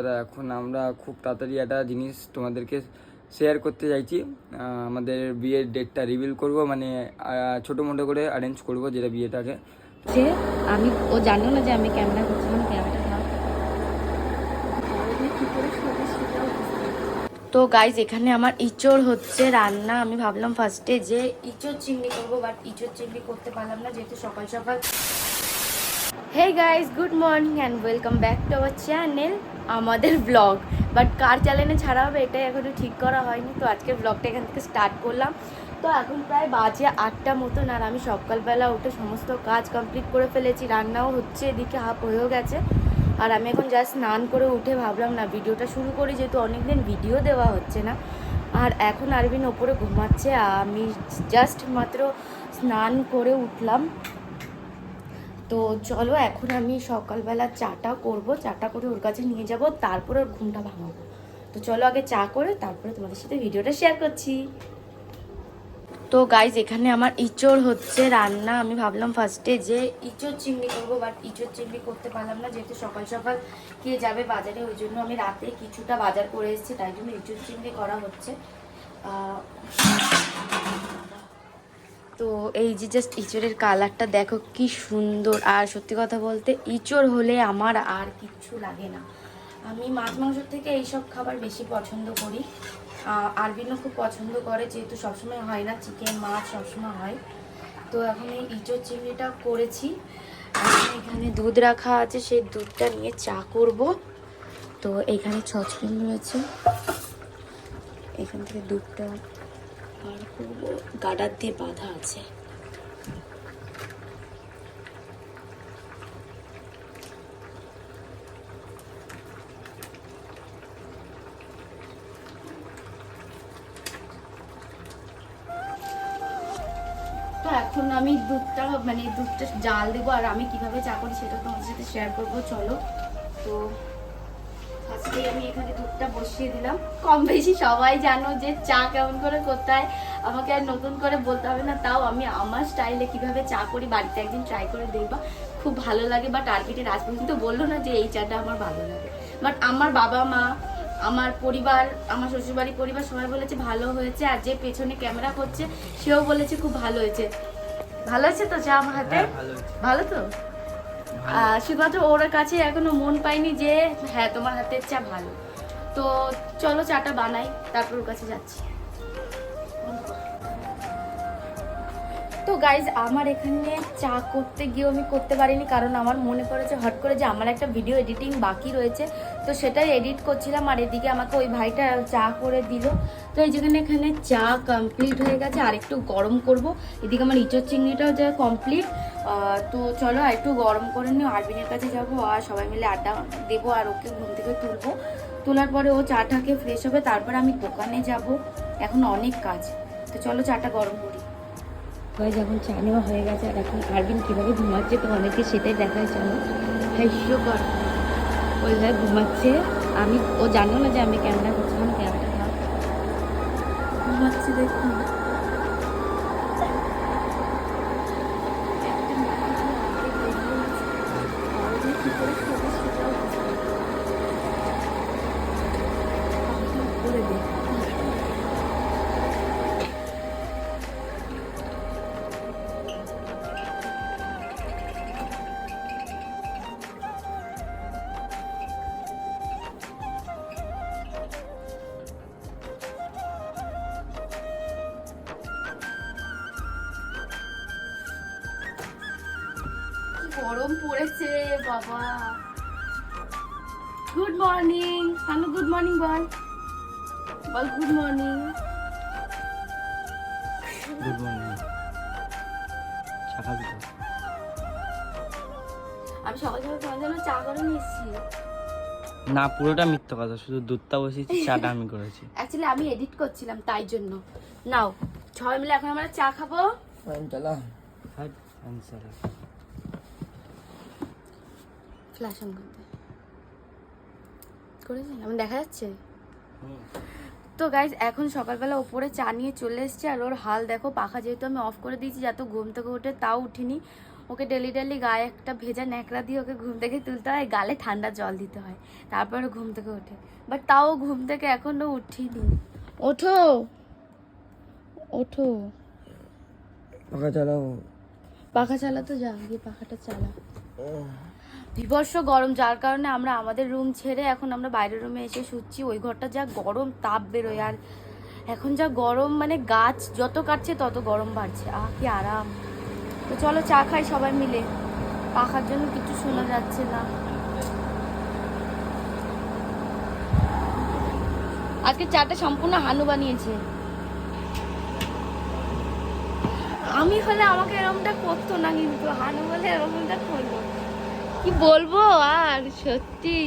দাদা, এখন আমরা খুব তাড়াতাড়ি একটা জিনিস তোমাদেরকে শেয়ার করতে চাইছি। আমাদের বিয়ের ডেটটা রিভিল করব মানে ছোটো মোটো করে অ্যারেঞ্জ করব যেটা বিয়েটাকে। যে আমি, ও জানো না যে আমি ক্যামেরা করছিলাম ক্যামেরাটা ধর তো গাইজ এখানে আমার ইঁচড় হচ্ছে রান্না। আমি ভাবলাম ফার্স্টে যে ইঁচড় চিংড়ি করব বাট ইঁচড় চিংড়ি করতে পারলাম না, যেহেতু সকাল সকাল। Hey guys good morning and welcome back to our channel আমাদের ব্লগ বাট কার চ্যানেলে ছাড়া হবে এটাই এখনও ঠিক করা হয়নি। তো আজকের ব্লগটা এখান থেকে স্টার্ট করলাম। তো এখন প্রায় বাজে আটটা মতন আর আমি সকালবেলা উঠে সমস্ত কাজ কমপ্লিট করে ফেলেছি। রান্নাও হচ্ছে, এদিকে হাফ হয়েও গেছে। আর আমি এখন জাস্ট স্নান করে উঠে ভাবলাম, না, ভিডিওটা শুরু করি, যেহেতু অনেকদিন ভিডিও দেওয়া হচ্ছে না। আর এখন আরবিন ওপরে ঘুমাচ্ছে। আমি জাস্ট মাত্র স্নান করে উঠলাম। তো চলো এখন আমি সকালবেলা চাটা করব। চাটা করে ওর কাছে নিয়ে যাব, তারপরে ওর ঘুমটা ভাঙাবো। তো চলো আগে চা করে তারপরে তোমাদের সাথে ভিডিওটা শেয়ার করছি। তো গাইজ এখানে আমার ইঁচড় হচ্ছে রান্না। আমি ভাবলাম ফার্স্টে যে ইঁচড় চিংড়ি করব বাট ইঁচড় চিংড়ি করতে পারলাম না। যেহেতু সকাল সকাল কে যাবে বাজারে, ওই জন্য আমি রাতে কিছুটা বাজার করে এসেছি, তাই জন্য ইঁচড় চিংড়ি করা হচ্ছে। তো এই যে জাস্ট ইঁচড়ের কালারটা দেখো কি সুন্দর। আর সত্যি কথা বলতে, ইঁচড় হলে আমার আর কিচ্ছু লাগে না। আমি মাছ মাংসর থেকে এইসব খাবার বেশি পছন্দ করি। আরবিনও খুব পছন্দ করে, যেহেতু সবসময় হয় না, চিকেন, মাছ সবসময় হয়। তো এখন এই ইঁচড় চিংড়িটা করেছি। এখন দুধ রাখা আছে, সেই দুধটা নিয়ে চা করব। তো এখানে ছচপিন রয়েছে। এখান থেকে দুধটা করব গাডার দিয়ে বাঁধা আছে। এখন আমি দুধটা মানে দুধটা জাল দেবো আর আমি কীভাবে চা করি সেটা তোমাদের সাথে শেয়ার করব, চলো। তো ফার্স্টে আমি এখানে দুধটা বসিয়ে দিলাম। কম বেশি সবাই জানো যে চা কেমন করে করতে হয় আমাকে আর নতুন করে বলতে হবে না তাও আমি আমার স্টাইলে কীভাবে চা করি বাড়িতে একদিন ট্রাই করে দেখবা। খুব ভালো লাগে বাট আরবিটের আজ পর্যন্ত বলল না যে এই চাটা আমার ভালো লাগে। বাট আমার বাবা মা আমার পরিবার আমার শ্বশুরবাড়ির পরিবার সবাই বলেছে ভালো হয়েছে আর যে পেছনে ক্যামেরা করছে সেও বলেছে খুব ভালো হয়েছে। ভালো হয়েছে তো চা আমার হাতে? হ্যাঁ, ভালো তো? শুধুমাত্র ওর কাছে এখনও মন পাইনি যে হ্যাঁ তোমার হাতের চা ভালো। তো চলো চাটা বানাই, তারপর ওর কাছে যাচ্ছি। তো গাইজ আমার এখানে চা করতে গিয়েও আমি করতে পারিনি, কারণ আমার মনে পড়েছে হট করে যে আমার একটা ভিডিও এডিটিং বাকি রয়েছে। তো সেটাই এডিট করছিলাম আর এদিকে আমাকে ওই ভাইটা চা করে দিল। তো এই যেখানে এখানে চা কমপ্লিট হয়ে গেছে, আর একটু গরম করব। এদিকে আমার ইঁচড় চিংড়িটাও যা কমপ্লিট তো চলো আর একটু গরম করে নিও আরবিনের কাছে যাব আর সবাই মিলে আড্ডা দেবো আর ওকে ঘুম থেকে তুলবো। তোলার পরে ও চাটাকে ফ্রেশ হবে, তারপর আমি দোকানে যাব। এখন অনেক কাজ। তো চলো চাটা গরম ভাই যখন চা নেওয়া হয়ে গেছে, আর এখন আরবিন কীভাবে ঘুমাচ্ছে তো অনেকে সেটাই দেখায় চলো হাস্যকর ওই ভাই ঘুমাচ্ছে। আমি ও জানো না যে আমি ক্যামেরা করছিলাম ক্যামেরা ঘুমাচ্ছে দেখুন। গরম পড়েছে বাবা। Good morning hello good morning বল বল গুড মর্নিং গুড মর্নিং চা আমি সকাল সকাল তোমার জন্য চা করে নিয়ে এসেছি না পুরোটা মিথ্যা কথা শুধু দুধটা বসিয়েছি চাটা আমি করেছি। অ্যাকচুয়ালি আমি এডিট করছিলাম তাই জন্য। নাও সবাই মিলে এখন আমরা চা খাব। চলা। হাট আনসার ফ্ল্যাশ অন করতে করেছেন? আমার দেখা যাচ্ছে? তো গাইজ এখন সকালবেলা ওপরে চা নিয়ে চলে এসেছে আর ওর হাল দেখো পাখা যেহেতু আমি অফ করে দিয়েছি যাতে ঘুম থেকে উঠে তাও উঠিনি। ওকে ডেলি ডেলি গায়ে একটা ভেজা ন্যাকড়া দিয়ে ওকে ঘুম থেকে তুলতে হয় গালে ঠান্ডা জল দিতে হয় তারপরে ঘুম থেকে ওঠে। বাট তাও ঘুম থেকে এখনও উঠিনি। ওঠো! ওঠো! পাখা চালাও। পাখা চালা তো যা গিয়ে পাখাটা চালা। বিভৎস গরম, যার কারণে আমরা আমাদের রুম ছেড়ে এখন আমরা বাইরের রুমে এসে শুচ্ছি। ওই ঘরটা যা গরম, তাপ বেরোয়। আর এখন যা গরম মানে গাছ যত কাটছে, তত গরম বাড়ছে। আহ, কি আরাম। তো চলো চা খাই সবাই মিলে। পাখার জন্য কিছু শোনা যাচ্ছে না। আজকে চাটা সম্পূর্ণ হানু বানিয়েছে। আমি হলে আমাকে এরকমটা করতো না, কিন্তু হানু বলে এরকমটা করল। কি বলব আর সত্যি।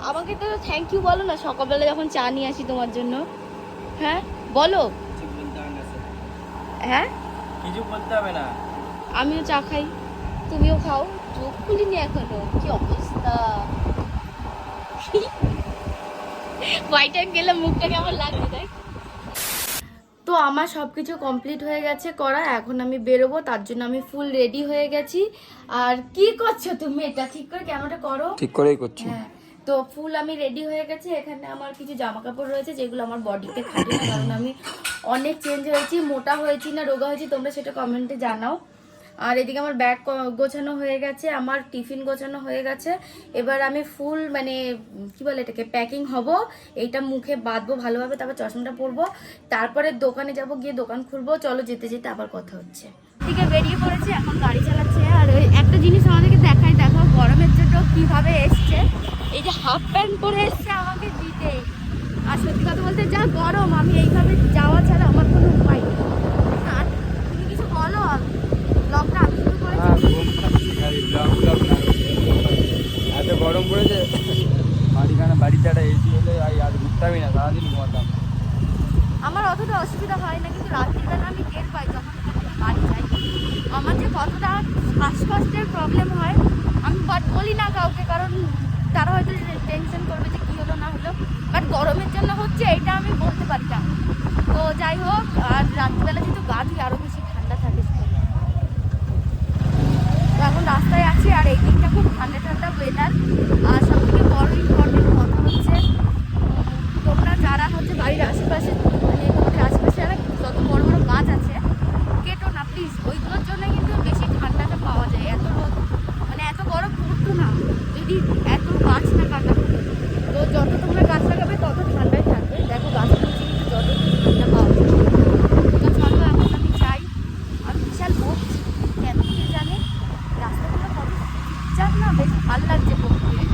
আমাকে তো থ্যাংক ইউ বলো না সকালবেলা যখন চা নিয়ে আসি তোমার জন্য। হ্যাঁ বলো। হ্যাঁ? কিছু বলতে হবে না। আমিও চা খাই তুমিও খাও চোখ খুলিনি এখনও কি অবস্থা? হোয়াইট গেলে মুখটা কেমন লাগছে দেখ। তো আমার সব কিছু কমপ্লিট হয়ে গেছে করা এখন আমি বেরোবো তার জন্য আমি ফুল রেডি হয়ে গেছি। আর কি করছ তুমি এটা ঠিক করে কেমনটা করো? ঠিক করেই করছি। হ্যাঁ তো ফুল আমি রেডি হয়ে গেছি এখানে আমার কিছু জামা কাপড় রয়েছে যেগুলো আমার বডিতে খাটে না কারণ আমি অনেক চেঞ্জ হয়েছি মোটা হয়েছি না রোগা হয়েছি তোমরা সেটা কমেন্টে জানাও। আর এদিকে আমার ব্যাগ গোছানো হয়ে গেছে, আমার টিফিন গোছানো হয়ে গেছে। এবার আমি ফুল মানে কি বলে এটাকে, প্যাকিং হব। এইটা মুখে বাঁধবো ভালোভাবে, তারপর চশমাটা পরবো। তারপরে দোকানে যাব, গিয়ে দোকান খুলবো। চলো যেতে যেতে আবার কথা হচ্ছে। আছে বেরিয়ে পড়েছে, এখন গাড়ি চালাচ্ছে। আর ওই একটা জিনিস আমাদেরকে দেখায় দেখো গরমের জন্য কীভাবে এসছে। এই যে হাফ প্যান্ট পরে এসছে আমাকে দিতে। আর সত্যি কথা বলতে, যা গরম, আমি এইভাবে যাওয়া ছাড়া আমার কোনো উপায় নেই। আর তুমি কিছু বলো এত গরম পড়েছে। বাড়িখানে বাড়িতে একটা এসি হলে আর ঘুরতামই না, সারাদিন ঘুমাতাম। আমার অতটা অসুবিধা হয় না, কিন্তু রাত্রিবেলা আমি টের পাই যখন বাড়ি যাই। আমার যে কতটা শ্বাসকষ্টের প্রবলেম হয়, আমি বাট বলি না কাউকে, কারণ তারা হয়তো টেনশন করবে যে কী হলো, না হলো। বাট গরমের জন্য হচ্ছে, এটা আমি বলতে পারি না। তো যাই হোক, আর রাত্রিবেলা যেহেতু গা আরও বেশি ঠান্ডা থাকে শরীরে। তো এখন রাস্তায় আছি আর এই দিকটা খুব ঠান্ডা ঠান্ডা ওয়েদার আর সব থেকে বড় ইম্পর্টেন্ট কথা হচ্ছে তোমরা যারা হচ্ছে বাড়ির আশেপাশে মানে তোমাদের আশেপাশে যারা যত বড় বড় গাছ আছে কেটো না প্লিজ ওইগুলোর জন্য কিন্তু বেশি ঠান্ডাটা পাওয়া যায় এত রোদ মানে এত গরম পড়তো না যদি এত গাছ না কাটা হতো। তো যত তোমরা গাছ লাগাবে তত ঠান্ডায় থাকবে দেখো গাছের নিচে কিন্তু যত ঠান্ডা পাওয়া যায় তো চলো এখন আমি চাই আর বিশাল বকছি কেন কে জানে রাস্তাগুলো কত চুপচাপ না বেশ ভালো লাগছে বকতে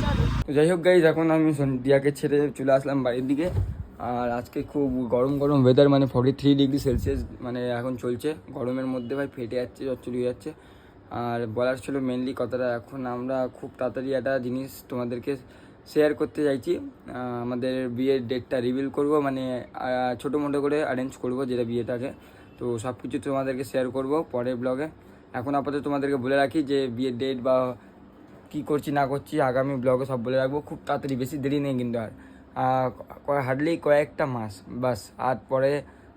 চলো তো যাই হোক গাইজ এখন আমি সন্ধিয়াকে ছেড়ে চলে আসলাম বাড়ির দিকে। আর আজকে খুব গরম গরম ওয়েদার মানে ফর্টি থ্রি ডিগ্রি সেলসিয়াস মানে এখন চলছে। গরমের মধ্যে ভাই ফেটে যাচ্ছে চলে যাচ্ছে। আর বলার ছিল মেনলি কথাটা, এখন আমরা খুব তাড়াতাড়ি একটা জিনিস তোমাদেরকে শেয়ার করতে চাইছি। আমাদের বিয়ের ডেটটা রিভিল করব মানে ছোটো মোটো করে অ্যারেঞ্জ করব যেটা বিয়েটাকে। তো সব কিছু তোমাদেরকে শেয়ার করব পরের ব্লগে এখন আপাতত তোমাদেরকে বলে রাখি যে বিয়ের ডেট বা কি করছি, না করছি, আগামী ব্লগে সব বলে রাখব। খুব তাড়াতাড়ি, বেশি দেরি নেই কিন্তু আর। হার্ডলি কয়েকটা মাস বাস আর পরে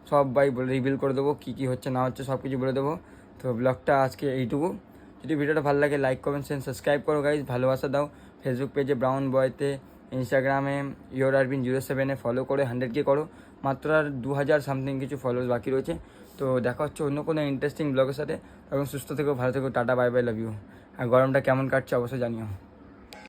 সব বাই বলে রিভিল করে দেবো, কী কী হচ্ছে, না হচ্ছে সব কিছু বলে দেবো। তো ব্লগটা আজকে এইটুকু। যদি ভিডিওটা ভালো লাগে লাইক কমেন্ট সেন্ড সাবস্ক্রাইব করো গাইজ ভালোবাসা দাও। ফেসবুক পেজে ব্রাউন বয়তে ইনস্টাগ্রামে ইয়োর আরবিন জিরো সেভেনে ফলো করে হান্ড্রেডকে করো। মাত্র আর দু হাজার সামথিং কিছু ফলোয়ার্স বাকি রয়েছে। তো দেখা হচ্ছে অন্য কোনো ইন্টারেস্টিং ব্লগের সাথে। এবং সুস্থ থেকো, ভালো থেকো, tata bye bye love you আর গরমটা কেমন কাটছে অবশ্যই জানিও।